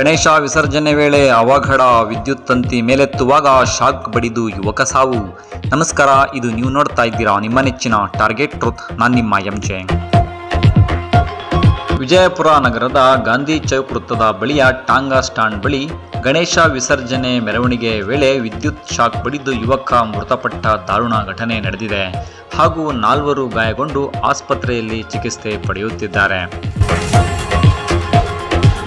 ಗಣೇಶ ವಿಸರ್ಜನೆ ವೇಳೆ ಅವಘಡ ವಿದ್ಯುತ್ ತಂತಿ ಮೇಲೆತ್ತುವಾಗ ಶಾಕ್ ಬಡಿದು ಯುವಕ ಸಾವು. ನಮಸ್ಕಾರ, ಇದು ನೀವು ನೋಡ್ತಾ ಇದ್ದೀರಾ ನಿಮ್ಮ ನೆಚ್ಚಿನ ಟಾರ್ಗೆಟ್ ಟ್ರೂತ್. ನಾನು ನಿಮ್ಮ ಎಂ ಜೆ. ವಿಜಯಪುರ ನಗರದ ಗಾಂಧಿ ಚೌಕ್ ವೃತ್ತದ ಬಳಿಯ ಟಾಂಗಾ ಸ್ಟಾಂಡ್ ಬಳಿ ಗಣೇಶ ವಿಸರ್ಜನೆ ಮೆರವಣಿಗೆ ವೇಳೆ ವಿದ್ಯುತ್ ಶಾಕ್ ಬಡಿದು ಯುವಕ ಮೃತಪಟ್ಟ ದಾರುಣ ಘಟನೆ ನಡೆದಿದೆ. ಹಾಗೂ ನಾಲ್ವರು ಗಾಯಗೊಂಡು ಆಸ್ಪತ್ರೆಯಲ್ಲಿ ಚಿಕಿತ್ಸೆ ಪಡೆಯುತ್ತಿದ್ದಾರೆ.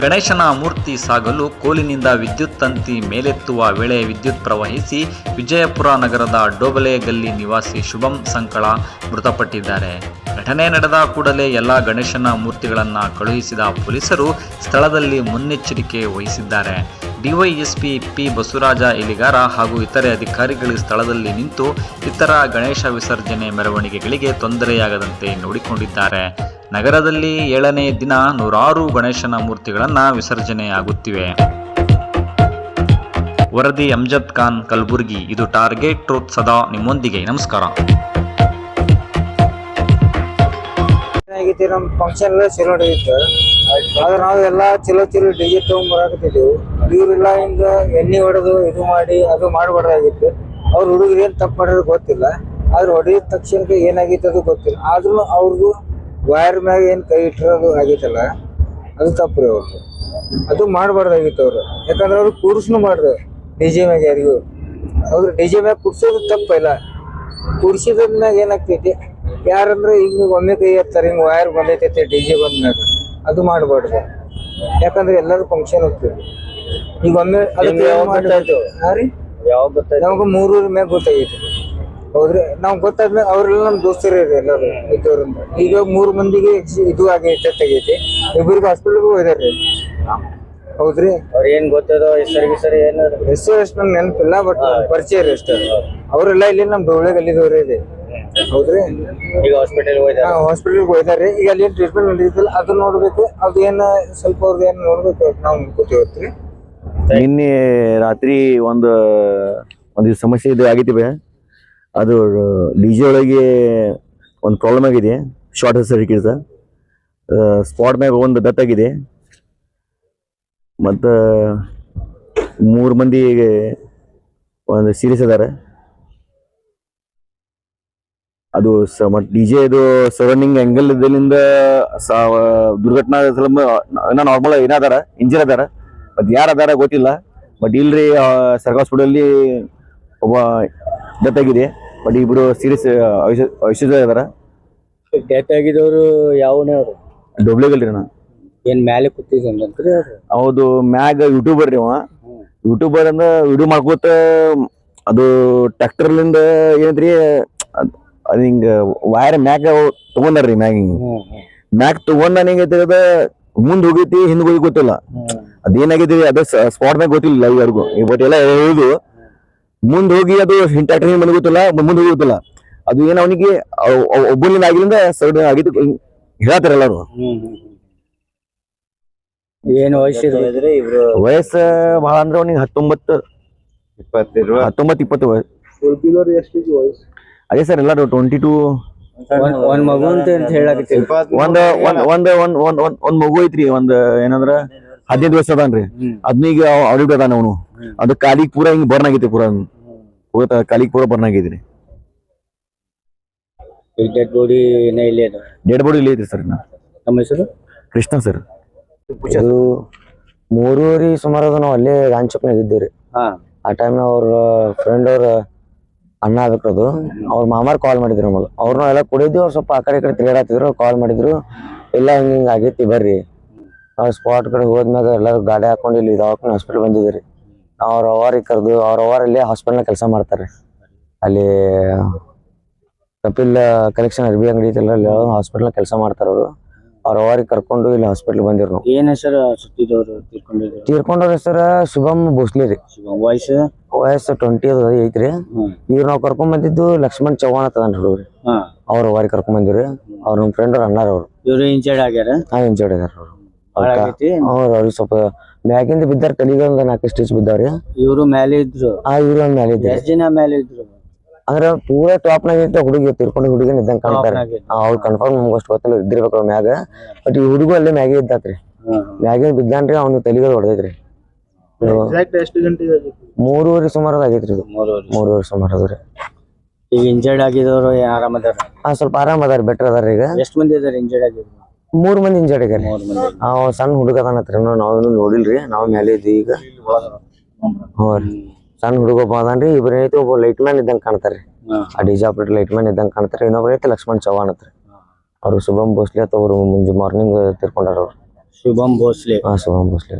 ಗಣೇಶನ ಮೂರ್ತಿ ಸಾಗಲು ಕೋಲಿನಿಂದ ವಿದ್ಯುತ್ ತಂತಿ ಮೇಲೆತ್ತುವ ವೇಳೆ ವಿದ್ಯುತ್ ಪ್ರವಹಿಸಿ ವಿಜಯಪುರ ನಗರದ ಡೋಬಲೆ ಗಲ್ಲಿ ನಿವಾಸಿ ಶುಭಂ ಸಂಕಳ ಮೃತಪಟ್ಟಿದ್ದಾರೆ. ಘಟನೆ ನಡೆದ ಕೂಡಲೇ ಎಲ್ಲ ಗಣೇಶನ ಮೂರ್ತಿಗಳನ್ನು ಕಳುಹಿಸಿದ ಪೊಲೀಸರು ಸ್ಥಳದಲ್ಲಿ ಮುನ್ನೆಚ್ಚರಿಕೆ ವಹಿಸಿದ್ದಾರೆ. ಡಿವೈಎಸ್ಪಿ ಪಿ ಬಸವರಾಜ ಇಲಿಗಾರ ಹಾಗೂ ಇತರೆ ಅಧಿಕಾರಿಗಳು ಸ್ಥಳದಲ್ಲಿ ನಿಂತು ಇತರ ಗಣೇಶ ವಿಸರ್ಜನೆ ಮೆರವಣಿಗೆಗಳಿಗೆ ತೊಂದರೆಯಾಗದಂತೆ ನೋಡಿಕೊಂಡಿದ್ದಾರೆ. ನಗರದಲ್ಲಿ ಏಳನೇ ದಿನ ನೂರಾರು ಗಣೇಶನ ಮೂರ್ತಿಗಳನ್ನು ವಿಸರ್ಜನೆಯಾಗುತ್ತಿವೆ. ವರದಿ, ಅಮ್ಜದ್ ಖಾನ್, ಕಲಬುರ್ಗಿ. ಇದು ಟಾರ್ಗೆಟ್ ಟ್ರೂತ್ ಸದಾ ನಿಮ್ಮೊಂದಿಗೆ. ನಮಸ್ಕಾರ. ಏನಾಗೈತಿ ನಮ್ಮ ಫಂಕ್ಷನ್ ಎಲ್ಲ ಚಲೋ ನಡೆಯುತ್ತೆ ಆದ್ರೆ ನಾವು ಎಲ್ಲ ಚಲೋ ಚಲೋ ಡಿಜೆ ತಗೊಂಡ್ ಬರಾಕತ್ತಿದ್ದೀವಿ ಇವ್ರೆಲ್ಲ ಹಿಂಗ ಎಣ್ಣೆ ಹೊಡೆದು ಇದು ಮಾಡಿ, ಅದು ಮಾಡಬಾರ್ದಾಗಿತ್ತು. ಅವ್ರ ಹುಡುಗರು ಏನ್ ತಪ್ಪು ಮಾಡೋದು ಗೊತ್ತಿಲ್ಲ. ಆದ್ರೆ ಹೊಡೆದ ತಕ್ಷಣಕ್ಕೆ ಏನಾಗಿತ್ತು ಅದು ಗೊತ್ತಿಲ್ಲ. ಆದ್ರೂ ಅವ್ರದ್ದು ವೈರ್ ಮ್ಯಾಗ ಏನ್ ಕೈ ಇಟ್ಟಿರೋದು ಆಗಿತ್ತಲ್ಲ ಅದು ತಪ್ಪು ರೀ ಅವ್ರದ್ದು ಅದು ಮಾಡಬಾರ್ದಾಗಿತ್ತು ಅವ್ರು. ಯಾಕಂದ್ರೆ ಅವ್ರು ಕೂರ್ಸ್ನು ಮಾಡ್ರು ಡಿ ಜೆ ಮ್ಯಾಗ ಯಾರಿಗೂ. ಅವ್ರು ಡಿ ಜೆ ಮ್ಯಾಗ ಕುಡ್ಸೋದು ತಪ್ಪಿಲ್ಲ ಕುಡ್ಸಿದ್ಮ್ಯಾಗ ಏನಾಗ್ತೈತಿ? ಯಾರಂದ್ರೆ ಈಗ ಒಮ್ಮೆ ಕೈ ಎತ್ತಾರೆ ಹಿಂಗ ವೈರ್ ಬಂದೈತೈತೆ ಡಿ ಜೆ ಬಂದ್ಮ್ಯಾಗ ಅದು ಮಾಡಬಾರ್ದು. ಯಾಕಂದ್ರೆ ಎಲ್ಲರೂ ಫಂಕ್ಷನ್ ಹೋಗ್ತೀವಿ. ಈಗ ಒಮ್ಮೆ ಅದಕ್ಕೆ ಯಾವ ನಮ್ಗೆ ಮೂರೂರ ಮ್ಯಾಗ ಗೊತ್ತಾಗೈತಿ. ಹೌದ್ರಿ? ನಾವು ಗೊತ್ತಾದ್ಮೇಲೆ ಅವರೆಲ್ಲ ನಮ್ ದೋಸ್ತರು ಇದೆ ಎಲ್ಲರೂ ಇದ್ದವ್ರಿಂದ ಈಗ ಮೂರು ಮಂದಿಗೆ ಇದು ಆಗೈತೆ ತೆಗೈತಿ ಇಬ್ಬರಿಗೆ ಹಾಸ್ಪಿಟಲ್ಗೂ ಹೋಯ್ದಾರ್ರಿ ಹೌದ್ರಿ ಅವ್ರ ಏನ್ ಗೊತ್ತದೋ ಹೆಸರಿಗೆ ಸರಿ ಏನ್ ಹೆಸರು ಎಷ್ಟು ನಮ್ಗೆ ನೆನಪಿಲ್ಲ ಬಟ್ ಪರಿಚಯ ರೀ ಅಷ್ಟೇ. ಅವರೆಲ್ಲ ಇಲ್ಲಿ ನಮ್ಮ ಡೋಳೆ ಗಲ್ಲಿದವರೇ ಇದೆ ಹೌದ್ರಿ? ಈಗ ಹಾಸ್ಪಿಟಲ್ ಹೋಯ್ತಾರ ಹಾಸ್ಪಿಟಲ್ಗೆ ಈಗ ಅಲ್ಲಿ ಏನ್ ಟ್ರೀಟ್ಮೆಂಟ್ ನಡೀತಿಲ್ಲ. ಅದು ನೋಡ್ಬೇಕು. ಅದು ಏನ ಸ್ವಲ್ಪ ಅವ್ರದ್ದು ಏನು ನೋಡ್ಬೇಕು ನಾವು ನೋಡ್ಕೋತೀವತ್ರಿ ನಿನ್ನೆ ರಾತ್ರಿ ಒಂದು ಒಂದು ಸಮಸ್ಯೆ ಇದು ಆಗೈತಿ ಬೇ. ಅದು ಡಿ ಜೆ ಒಳಗೆ ಒಂದು ಪ್ರಾಬ್ಲಮ್ ಆಗಿದೆ. ಶಾರ್ಟ್ ಸರ್ಕ್ಯೂಟ್ ಸ್ಪಾಟ್ ಮ್ಯಾಗ ಒಂದು ಡೆತ್ ಆಗಿದೆ. ಮತ್ತು ಮೂರು ಮಂದಿಗೆ ಒಂದು ಸೀರಿಯಸ್ ಅದಾರ ಅದು ಮತ್ತು ಡಿ ಜೆ ಇದು ಸರೌಂಡಿಂಗ್ ಆ್ಯಂಗಲ್ ಇದರಿಂದ ಸಾವ ದುರ್ಘಟನಾ ಸ್ವಲ್ಪ ಏನೋ ನಾರ್ಮಲ್ ಏನಾದಾರ ಇಂಜರ್ ಅದಾರ. ಬಟ್ ಯಾರು ಅದಾರ ಗೊತ್ತಿಲ್ಲ. ಬಟ್ ಇಲ್ರಿ ಸರ್ಕಾರಿ ಹಾಸ್ಪಿಟಲಲ್ಲಿ ಒಬ್ಬ ಡೆತ್ ಆಗಿದೆ. ಬಟ್ ಇಬ್ಬರು ಸೀರಿಯಸ್ ಐಶ್ವರ್ಯ ಅದಾರ. ಡೆತ್ ಆಗಿದವರು ಯಾವನೇ ಅವರು? ಡೊಬ್ಲೆಗಲ್ರಿ ನಾ ಏನು ಮ್ಯಾಲೆ ಕೂತಿದ್ರಿ ಹೌದು ಮ್ಯಾಗ ಯೂಟ್ಯೂಬರ್ ರೀ ಅವ. ಯೂಟ್ಯೂಬರ್ ಅಂದ್ರೆ ವಿಡಿಯೋ ಮಾಡ್ಕೋತ ಅದು ಟ್ರ್ಯಾಕ್ಟರ್ಲಿಂದ ಏನೈತ್ರಿ ಅದ್ ಹಿಂಗ ವೈರ್ ಮ್ಯಾಗ ತಗೊಂಡಾರ್ರಿ ಮ್ಯಾಗ ಹಿಂಗ ತಗೊಂಡ್ ತಗೊಂಡ ಹೆಂಗೈತಿ ಅದ? ಮುಂದ್ ಹೋಗೈತಿ ಹಿಂದ್ ಹೋಗಿ ಗೊತ್ತಿಲ್ಲ. ಅದೇನಾಗೈತಿ ಅದ ಸ್ಪಾಟ್ ಮ್ಯಾಗ ಗೊತ್ತಿಲ್ಲ ಲೈವ್ ಯಾರಿಗೂ ಬಟ್ ಎಲ್ಲ ಹೇಳುದು ಮುಂದ್ ಹೋಗಿ ಅದು ಟ್ರ್ಯಾಕ್ಟರ್ ಹಿಂಗ್ ಬಂದ್ ಗೊತ್ತಿಲ್ಲ ಮುಂದ್ ಹೋಗಿ ಗೊತ್ತಿಲ್ಲ. ಅದು ಏನ ಅವನಿಗೆ ಒಬ್ಬನಿಂದ ಆಗಿಲಿಂದ ಸೈಡ್ ಆಗಿದ್ದು ಹೇಳ್ತಾರ ಎಲ್ಲಾರು. ಏನ್ ವಯಸ್ಸು ವಯಸ್ಸ ಬಹಳ ಅಂದ್ರೆ ಅವನಿಗೆ ಹತ್ತೊಂಬತ್ತು ಇಪ್ಪತ್ತಿರುವ ಹತ್ತೊಂಬತ್ತು ಇಪ್ಪತ್ತು ವಯಸ್ಸು? ಅದೇ ಸರ್ ಎಲ್ಲರೂ ಟ್ವೆಂಟಿ ಟೂ ಒಂದ್ ಮಗು ಅಂತ ಹೇಳಕತ್ತೀವಿ. ಒಂದ್ ಒಂದ್ ಒಂದ್ ಒಂದ್ ಒಂದ್ ಒಂದ್ ಒಂದ್ ಮಗು ಐತ್ರಿ ಒಂದ್ ಏನಂದ್ರ ಹದಿನೈದು ವರ್ಷ ಅದಾನ್ರಿ. ಅದ್ನೀಗ ಆಡಿಟ್ ಅದಾನ ಅವನು. ಅದು ಕಾಲಿಗ್ ಪೂರ ಹಿಂಗ್ ಬರ್ನ್ ಆಗೈತಿ ಪೂರ ಕಾಲಿಗೆ ಕಾಲಿಗ್ ಪೂರ ಬರ್ನ್ ಆಗೈತ್ರಿ. ಡೆಡ್ ಬಾಡಿ ಇಲ್ಲೇ ಡೆಡ್ ಬಾಡಿ ಇಲ್ಲೇ ಐತ್ರಿ ಸರ್ ನಮ್ಮ ಹೆಸರು? ಕೃಷ್ಣ ಸರ್. ಇದು ಮೂರುವರೆ ಸುಮಾರು ಅದು ನಾವು ಅಲ್ಲೇ ರಾಂಚಪ್ನಾಗ ಇದ್ದೀವಿ ಆ ಟೈಮ್ ಅವ್ರ ಫ್ರೆಂಡ್ ಅವ್ರ ಅಣ್ಣ ಆಗ್ಬೇಕದು ಅವ್ರ ಮಾಮಾರ್ ಕಾಲ್ ಮಾಡಿದ್ರು ನಮಗೆ ಅವ್ರನ್ನ ಎಲ್ಲ ಕುಡಿದ್ವಿ ಅವ್ರು ಸ್ವಲ್ಪ ಆ ಕಡೆ ಈ ಕಡೆ ತಿರುಗಾಡತ್ತಿದ್ರು ಕಾಲ್ ಮಾಡಿದ್ರು. ಎಲ್ಲ ಹಿಂಗೆ ಹಿಂಗೆ ಆಗೈತಿ ಬರ್ರಿ. ನಾವು ಸ್ಪಾಟ್ ಕಡೆ ಹೋದ್ಮ್ಯಾಗ ಎಲ್ಲರೂ ಗಾಡಿ ಹಾಕೊಂಡು ಇಲ್ಲಿ ದವಾಖಾನೆ ಹಾಸ್ಪಿಟಲ್ ಬಂದಿದ್ರಿ ನಾವು ಅವ್ರ ಅವರಿಗೆ ಕರೆದು ಅವ್ರ ಅವರಲ್ಲಿ ಇಲ್ಲೇ ಹಾಸ್ಪಿಟಲ್ನಾಗ ಕೆಲಸ ಮಾಡ್ತಾರೆ ಅಲ್ಲಿ ಕಪಿಲ್ ಕಲೆಕ್ಷನ್ ಅರ್ಬಿ ಅಂಗಡಿ ಐತಲ್ಲ ಅಲ್ಲಿ ಹಾಸ್ಪಿಟಲ್ನಾಗ ಕೆಲಸ ಮಾಡ್ತಾರೆ ಅವರು. ಅವ್ರ ಅವಾರಿಗೆ ಕರ್ಕೊಂಡು ಇಲ್ಲಿ ಹಾಸ್ಪಿಟಲ್ ಬಂದಿರ್ ನಾವು. ಏನ್ ಹೆಸರು ಸುತ್ತಿದವ್ರು ತೀರ್ಕೊಂಡಿದ್ರು ತೀರ್ಕೊಂಡವ್ರ ಹೆಸರ ಶುಭಮ್ ಭೋಸ್ಲೆ ರೀ. ವಯಸ್ಸು? ವಯಸ್ಸು ಟ್ವೆಂಟಿ ಅದು ಐತ್ರಿ ಹ್ಮ್. ನಾವು ನಾವ್ ಕರ್ಕೊಂಡ್ ಬಂದಿದ್ದು ಲಕ್ಷ್ಮಣ್ ಚೌಹಾಣ್ ಅಂತದನ್ ಹುಡುಗ್ರಿ. ಹಾ. ಅವ್ರ ವಾರಿ ಕರ್ಕೊಂಡ್ ಬಂದಿವ್ರಿ ಅವ್ರ ನಮ್ ಫ್ರೆಂಡ್ ಅವ್ರ ಅಣ್ಣಾರ ಅವ್ರು. ಇವ್ರು ಇಂಜರ್ಡ್ ಆಗ್ಯಾರ? ಹಾ ಇಂಜರ್ಡ್ ಆಗ್ಯಾರ ಅವ್ರು. ಅವ್ರಿಗೆ ಸ್ವಲ್ಪ ಮ್ಯಾಗಿಂದ ಬಿದ್ದಾರ ತಲೆಗೆ ಒಂದ್ ನಾಲ್ಕು ಸ್ಟಿಚ್ ಬಿದ್ದಾವ್ರಿ. ಇವ್ರು ಮೇಲೆ ಇದ್ರು? ಆ ಇವ್ರು ಮ್ಯಾಲೆ ಇದ್ದಾರೆ. ಎಷ್ಟ್ ಜನ ಮೇಲೆ ಇದ್ರು? ಅಂದ್ರ ಪೂರ ಟಾಪ್ ನಾಗ ಇದ್ದ ಹುಡುಗಿ ತಿರ್ಕೊಂಡು ಹುಡುಗಿನ ಇದ್ದಂಗ ಕಾಣ್ತಾರೆ. ಅವ್ರು ಕನ್ಫರ್ಮ್ ನಮ್ಗೆ ಅಷ್ಟು ಗೊತ್ತಿಲ್ಲ ಇದ್ದಿರ್ಬೇಕು ಮ್ಯಾಗ. ಬಟ್ ಈ ಹುಡುಗು ಅಲ್ಲೇ ಮ್ಯಾಗೆ ಇದ್ದಾತ್ರಿ. ಮ್ಯಾಗೆ ಬಿದ್ದಾನ್ರಿ ಅವ್ನು ತಲೆಗೆ ಹೊಡೆದೈತ್ರಿ ಮೂರುವರೆ ಸುಮಾರು ಆಗೈತ್ರಿ ಇದು. ಮೂರುವರೆ. ಸುಮಾರು ಅದ್ರಿ. ಈಗ ಇಂಜರ್ಡ್ ಆಗಿದವರು ಆರಾಮ ಅದಾರ? ಹಾ ಸ್ವಲ್ಪ ಆರಾಮ್ ಅದಾರ ಬೆಟರ್ ಅದಾರ ಈಗ. ಎಷ್ಟು ಮಂದಿ ಅದಾರ ಇಂಜರ್ಡ್ ಆಗಿದ್ರು ಮೂರ್ ಮಂದಿ ಇಂಜರ್ಡ್ ಆಗ್ಯಾರ ಅವ ಸಣ್ಣ ಹುಡುಗ ಅದಾನತ್ರಿ ನಾವೇನು ನೋಡಿಲ್ರಿ ನಾವ್ ಮೇಲೆ ಇದ್ವಿ ಈಗ. ಹ್ಞೂ ರೀ. ಸಣ್ಣ ಹುಡುಗ ಒಬ್ಬ ಅದಾನ್ರಿ ಇಬ್ರ ಐತಿ ಒಬ್ಬ ಲೈಟ್ ಮ್ಯಾನ್ ಇದ್ದಂಗ ಕಾಣ್ತಾರ್ರಿ. ಆ ಡಿಜೆ ಆಪರೇಟರ್ ಲೈಟ್ ಮ್ಯಾನ್ ಇದ್ದಂಗ ಕಾಣ್ತಾರೆ ಇನ್ನೊಬ್ಬರ ಐತಿ ಲಕ್ಷ್ಮಣ್ ಚೌಹಾಣ್ ಹತ್ರ ಅವ್ರು ಶುಭಂ ಭೋಸ್ಲೆ ಅಂತ ಅವ್ರು ಮುಂಜೆ ಮಾರ್ನಿಂಗ್ ತಿರ್ಕೊಂಡಾರ ಅವ್ರು. ಶುಭಂ ಭೋಸ್ಲೆ. ಹಾ ಶುಭಂ ಭೋಸ್ಲೆ